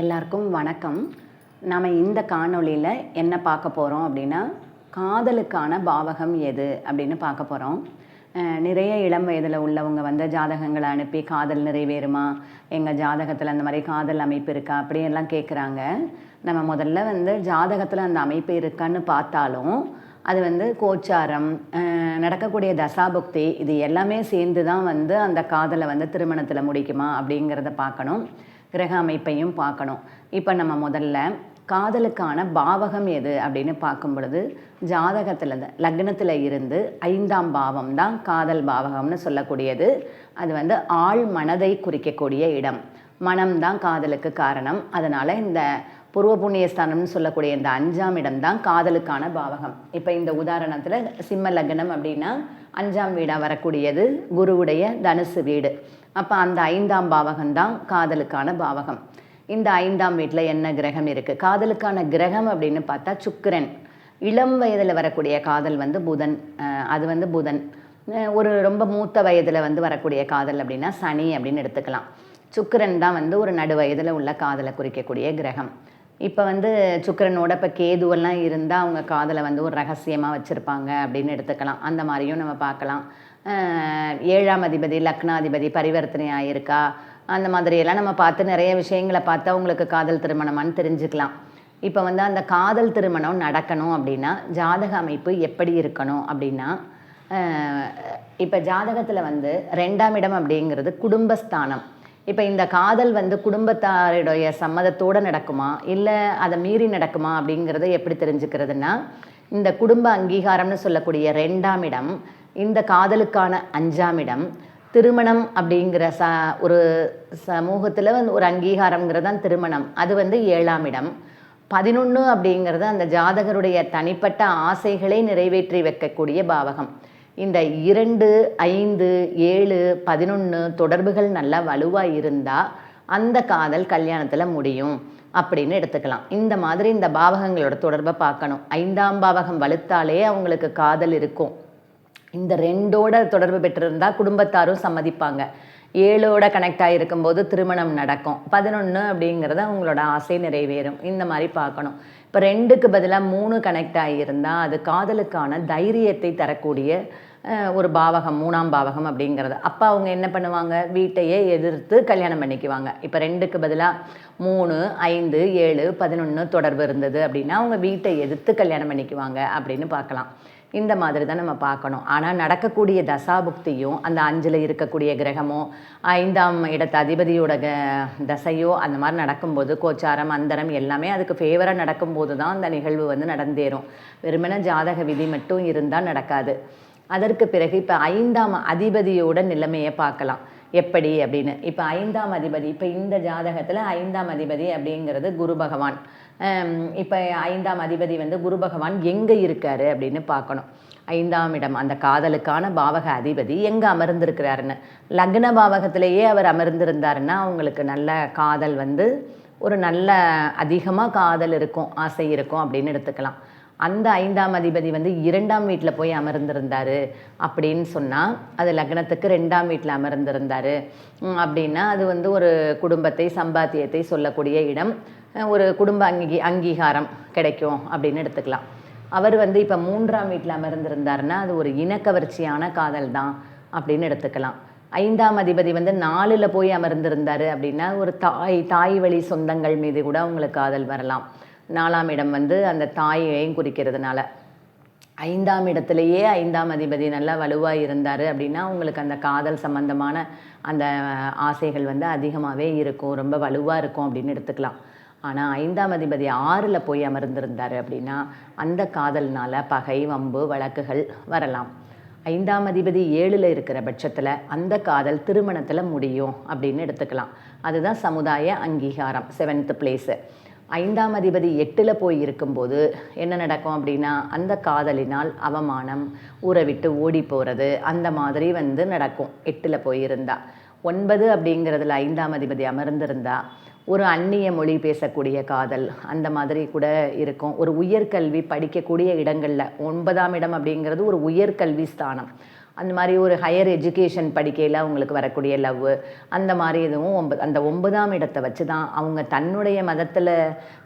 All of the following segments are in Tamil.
எல்லாருக்கும் வணக்கம். நாம் இந்த காணொளியில் என்ன பார்க்க போகிறோம் அப்படின்னா காதலுக்கான பாவகம் எது அப்படின்னு பார்க்க போகிறோம் நிறைய இளம் வயதில் உள்ளவங்க வந்து ஜாதகங்களை அனுப்பி காதல் நிறைவேறுமா? எங்கள் ஜாதகத்தில் அந்த மாதிரி காதல் அமைப்பு இருக்கா? அப்படியெல்லாம் கேட்குறாங்க நம்ம முதல்ல வந்து ஜாதகத்தில் அந்த அமைப்பு இருக்கான்னு பார்த்தாலும் அது வந்து கோச்சாரம் நடக்கக்கூடிய தசாபுக்தி இது எல்லாமே சேர்ந்து தான் வந்து அந்த காதலை வந்து திருமணத்தில் முடிக்குமா அப்படிங்கிறத பார்க்கணும். கிரக அமைப்பையும் பார்க்கணும். இப்போ நம்ம முதல்ல காதலுக்கான பாவகம் எது அப்படின்னு பார்க்கும் பொழுது ஜாதகத்தில் லக்னத்தில் இருந்து ஐந்தாம் பாவம் தான் காதல் பாவகம்னு சொல்லக்கூடியது. அது வந்து ஆள் மனதை குறிக்கக்கூடிய இடம். மனம்தான் காதலுக்கு காரணம். அதனால் இந்த பூர்வ புண்ணியஸ்தானம்னு சொல்லக்கூடிய இந்த அஞ்சாம் இடம் தான் காதலுக்கான பாவகம். இப்போ இந்த உதாரணத்தில் சிம்ம லக்னம் அப்படின்னா அஞ்சாம் வீடாக வரக்கூடியது குருவுடைய தனுசு வீடு. அப்போ அந்த ஐந்தாம் பாவகம் தான் காதலுக்கான பாவகம். இந்த ஐந்தாம் வீட்டில் என்ன கிரகம் இருக்குது காதலுக்கான கிரகம் அப்படின்னு பார்த்தா சுக்கிரன். இளம் வயதில் வரக்கூடிய காதல் வந்து புதன். அது வந்து புதன். ஒரு ரொம்ப மூத்த வயதில் வந்து வரக்கூடிய காதல் அப்படின்னா சனி அப்படின்னு எடுத்துக்கலாம். சுக்கிரன் தான் வந்து ஒரு நடு வயதில் உள்ள காதலை குறிக்கக்கூடிய கிரகம். இப்போ வந்து சுக்கரனோட இப்போ கேதுவெல்லாம் இருந்தால் அவங்க காதலை வந்து ஒரு ரகசியமாக வச்சுருப்பாங்க அப்படின்னு எடுத்துக்கலாம். அந்த மாதிரியும் நம்ம பார்க்கலாம். ஏழாம் அதிபதி லக்னாதிபதி பரிவர்த்தனை ஆகியிருக்கா அந்த மாதிரியெல்லாம் நம்ம பார்த்து நிறைய விஷயங்களை பார்த்து அவங்களுக்கு காதல் திருமணமான்னு தெரிஞ்சுக்கலாம். இப்போ வந்து அந்த காதல் திருமணம் நடக்கணும் அப்படின்னா ஜாதக அமைப்பு எப்படி இருக்கணும் அப்படின்னா இப்போ ஜாதகத்தில் வந்து ரெண்டாம் இடம் அப்படிங்கிறது குடும்பஸ்தானம். இப்போ இந்த காதல் வந்து குடும்பத்தாருடைய சம்மதத்தோடு நடக்குமா? இல்லை அதை மீறி நடக்குமா அப்படிங்கிறத எப்படி தெரிஞ்சுக்கிறதுனா இந்த குடும்ப அங்கீகாரம்னு சொல்லக்கூடிய ரெண்டாம் இடம் இந்த காதலுக்கான அஞ்சாம் இடம் திருமணம் அப்படிங்கிற ச ஒரு சமூகத்தில் வந்து ஒரு அங்கீகாரங்கிறது தான் திருமணம். அது வந்து ஏழாம் இடம். பதினொன்று அப்படிங்கிறது அந்த ஜாதகருடைய தனிப்பட்ட ஆசைகளை நிறைவேற்றி வைக்கக்கூடிய பாவகம். இந்த இரண்டு ஐந்து ஏழு பதினொன்று தொடர்புகள் நல்லா வலுவாக இருந்தால் அந்த காதல் கல்யாணத்தில் முடியும் அப்படின்னு எடுத்துக்கலாம். இந்த மாதிரி இந்த பாவகங்களோட தொடர்பை பார்க்கணும். ஐந்தாம் பாவகம் வலுத்தாலே அவங்களுக்கு காதல் இருக்கும். இந்த ரெண்டோட தொடர்பு பெற்றிருந்தா குடும்பத்தாரும் சம்மதிப்பாங்க. ஏழோட கனெக்ட் ஆகிருக்கும்போது திருமணம் நடக்கும். பதினொன்று அப்படிங்கிறது அவங்களோட ஆசை நிறைவேறும். இந்த மாதிரி பார்க்கணும். இப்போ ரெண்டுக்கு பதிலாக மூணு கனெக்ட் ஆகியிருந்தால் அது காதலுக்கான தைரியத்தை தரக்கூடிய ஒரு பாவகம் மூணாம் பாவகம் அப்படிங்கிறது. அப்போ அவங்க என்ன பண்ணுவாங்க? வீட்டையே எதிர்த்து கல்யாணம் பண்ணிக்குவாங்க. இப்போ ரெண்டுக்கு பதிலாக மூணு ஐந்து ஏழு பதினொன்று தொடர்பு இருந்தது அப்படின்னா அவங்க வீட்டை எதிர்த்து கல்யாணம் பண்ணிக்குவாங்க அப்படின்னு பார்க்கலாம். இந்த மாதிரி தான் நம்ம பார்க்கணும். ஆனால் நடக்கக்கூடிய தசாபுக்தியும் அந்த அஞ்சில் இருக்கக்கூடிய கிரகமோ ஐந்தாம் இடத்து அதிபதியோட க தசையோ அந்த மாதிரி நடக்கும்போது கோச்சாரம் அந்தரம் எல்லாமே அதுக்கு ஃபேவராக நடக்கும்போது தான் அந்த நிகழ்வு வந்து நடந்தேறும். வெறுமன ஜாதக விதி மட்டும் இருந்தால் நடக்காது. அதற்கு பிறகு இப்போ ஐந்தாம் அதிபதியோட நிலைமையை பார்க்கலாம். எப்படி அப்படின்னு. இப்போ ஐந்தாம் அதிபதி இப்போ இந்த ஜாதகத்தில் ஐந்தாம் அதிபதி அப்படிங்கிறது குரு பகவான். இப்போ ஐந்தாம் அதிபதி வந்து குரு பகவான் எங்கே இருக்காரு அப்படின்னு பார்க்கணும். ஐந்தாம் இடம் அந்த காதலுக்கான பாவக அதிபதி எங்கே அமர்ந்திருக்கிறாருன்னு. லக்ன பாவகத்திலேயே அவர் அமர்ந்திருந்தாருன்னா அவங்களுக்கு நல்ல காதல் வந்து ஒரு நல்ல அதிகமாக காதல் இருக்கும் ஆசை இருக்கும் அப்படின்னு எடுத்துக்கலாம். அந்த ஐந்தாம் அதிபதி வந்து இரண்டாம் வீட்டில் போய் அமர்ந்திருந்தார் அப்படின்னு சொன்னால் அது லக்னத்துக்கு ரெண்டாம் வீட்டில் அமர்ந்திருந்தார். அப்படின்னா அது வந்து ஒரு குடும்பத்தை சம்பாத்தியத்தை சொல்லக்கூடிய இடம். ஒரு குடும்ப அங்கீ அங்கீகாரம் கிடைக்கும் அப்படின்னு எடுத்துக்கலாம். அவர் வந்து இப்போ மூன்றாம் வீட்டில் அமர்ந்திருந்தாருன்னா அது ஒரு இனக்கவர்ச்சியான காதல் தான் அப்படின்னு எடுத்துக்கலாம். ஐந்தாம் அதிபதி வந்து நாலில் போய் அமர்ந்திருந்தார் அப்படின்னா ஒரு தாய் தாய் வழி சொந்தங்கள் மீது கூட அவங்களுக்கு காதல் வரலாம். நாலாம் இடம் வந்து அந்த தாயையும் குறிக்கிறதுனால. ஐந்தாம் இடத்துலையே ஐந்தாம் அதிபதி நல்லா வலுவாக இருந்தார் அப்படின்னா உங்களுக்கு அந்த காதல் சம்பந்தமான அந்த ஆசைகள் வந்து அதிகமாகவே இருக்கும். ரொம்ப வலுவாக இருக்கும் அப்படின்னு எடுத்துக்கலாம். ஆனால் ஐந்தாம் அதிபதி ஆறில் போய் அமர்ந்திருந்தார் அப்படின்னா அந்த காதல்னால் பகை வம்பு வழக்குகள் வரலாம். ஐந்தாம் அதிபதி ஏழில் இருக்கிற பட்சத்தில் அந்த காதல் திருமணத்தில் முடியும் அப்படின்னு எடுத்துக்கலாம். அதுதான் சமுதாய அங்கீகாரம் செவன்த் பிளேஸு ஐந்தாம் அதிபதி எட்டில் போய் இருக்கும்போது என்ன நடக்கும் அப்படின்னா அந்த காதலினால் அவமானம் ஊரை விட்டு ஓடி போகிறது அந்த மாதிரி வந்து நடக்கும். எட்டில் போய் இருந்தால் ஒன்பது அப்படிங்கிறதுல ஐந்தாம் அதிபதி அமர்ந்திருந்தா ஒரு அந்நிய மொழி பேசக்கூடிய காதல் அந்த மாதிரி கூட இருக்கும். ஒரு உயர்கல்வி படிக்கக்கூடிய இடங்களில் ஒன்பதாம் இடம் அப்படிங்கிறது ஒரு உயர்கல்வி ஸ்தானம். அந்த மாதிரி ஒரு ஹையர் எஜுகேஷன் படிக்கையில் அவங்களுக்கு வரக்கூடிய லவ் அந்த மாதிரி இதுவும் ஒம்ப அந்த ஒன்பதாம் இடத்தை வச்சு தான் அவங்க தன்னுடைய மதத்தில்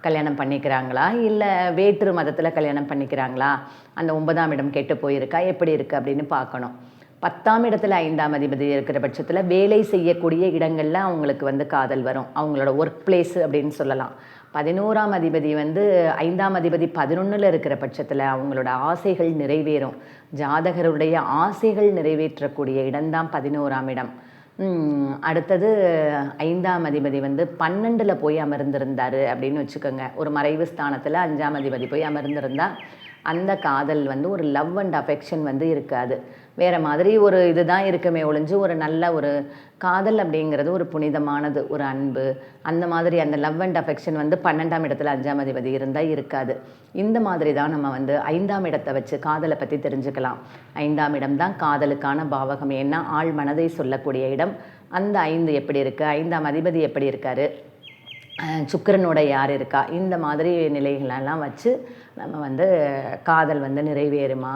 கல்யாணம் பண்ணிக்கிறாங்களா? இல்லை வேற்று மதத்தில் கல்யாணம் பண்ணிக்கிறாங்களா? அந்த ஒன்பதாம் இடம் கெட்டு போயிருக்கா? எப்படி இருக்குது அப்படின்னு பார்க்கணும். பத்தாம் இடத்துல ஐந்தாம் அதிபதி இருக்கிற பட்சத்தில் வேலை செய்யக்கூடிய இடங்களில் அவங்களுக்கு வந்து காதல் வரும். அவங்களோட ஒர்க் பிளேஸ் அப்படின்னு சொல்லலாம். பதினோராம் அதிபதி வந்து ஐந்தாம் அதிபதி பதினொன்றில் இருக்கிற பட்சத்தில் அவங்களோட ஆசைகள் நிறைவேறும். ஜாதகருடைய ஆசைகள் நிறைவேற்றக்கூடிய இடம்தான் பதினோராம் இடம். அடுத்தது ஐந்தாம் அதிபதி வந்து பன்னெண்டில் போய் அமர்ந்திருந்தார் அப்படின்னு வச்சுக்கோங்க. ஒரு மறைவு ஸ்தானத்தில் அஞ்சாம் அதிபதி போய் அமர்ந்திருந்தா அந்த காதல் வந்து ஒரு லவ் அண்ட் அஃபெக்ஷன் வந்து இருக்காது. வேறு மாதிரி ஒரு இதுதான் இருக்குமே ஒழிஞ்சு ஒரு நல்ல ஒரு காதல் அப்படிங்கிறது ஒரு புனிதமானது ஒரு அன்பு. அந்த மாதிரி அந்த லவ் அண்ட் அஃபெக்ஷன் வந்து பன்னெண்டாம் இடத்துல அஞ்சாம் அதிபதி இருந்தால் இருக்காது. இந்த மாதிரி தான் நம்ம வந்து ஐந்தாம் இடத்தை வச்சு காதலை பற்றி தெரிஞ்சுக்கலாம். ஐந்தாம் இடம் தான் காதலுக்கான பாவகம். ஏன்னா ஆள் மனதை சொல்லக்கூடிய இடம். அந்த ஐந்து எப்படி இருக்குது ஐந்தாம் அதிபதி எப்படி இருக்காரு? சுக்கிரனோட யார் இருக்கா? இந்த மாதிரி நிலைகளெல்லாம் வச்சு நம்ம வந்து காதல் வந்து நிறைவேறுமா?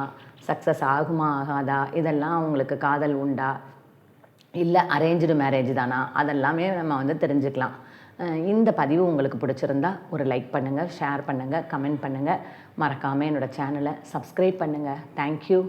சக்ஸஸ் ஆகுமா? ஆகாதா? இதெல்லாம் அவங்களுக்கு காதல் உண்டா? இல்லை அரேஞ்சு மேரேஜ் தானா? அதெல்லாமே நம்ம வந்து தெரிஞ்சுக்கலாம். இந்த பதிவு உங்களுக்கு பிடிச்சிருந்தா ஒரு லைக் பண்ணுங்கள் ஷேர் பண்ணுங்கள் கமெண்ட் பண்ணுங்கள் மறக்காமல் என்னோடய சேனலை சப்ஸ்கிரைப் பண்ணுங்கள் தேங்க்யூ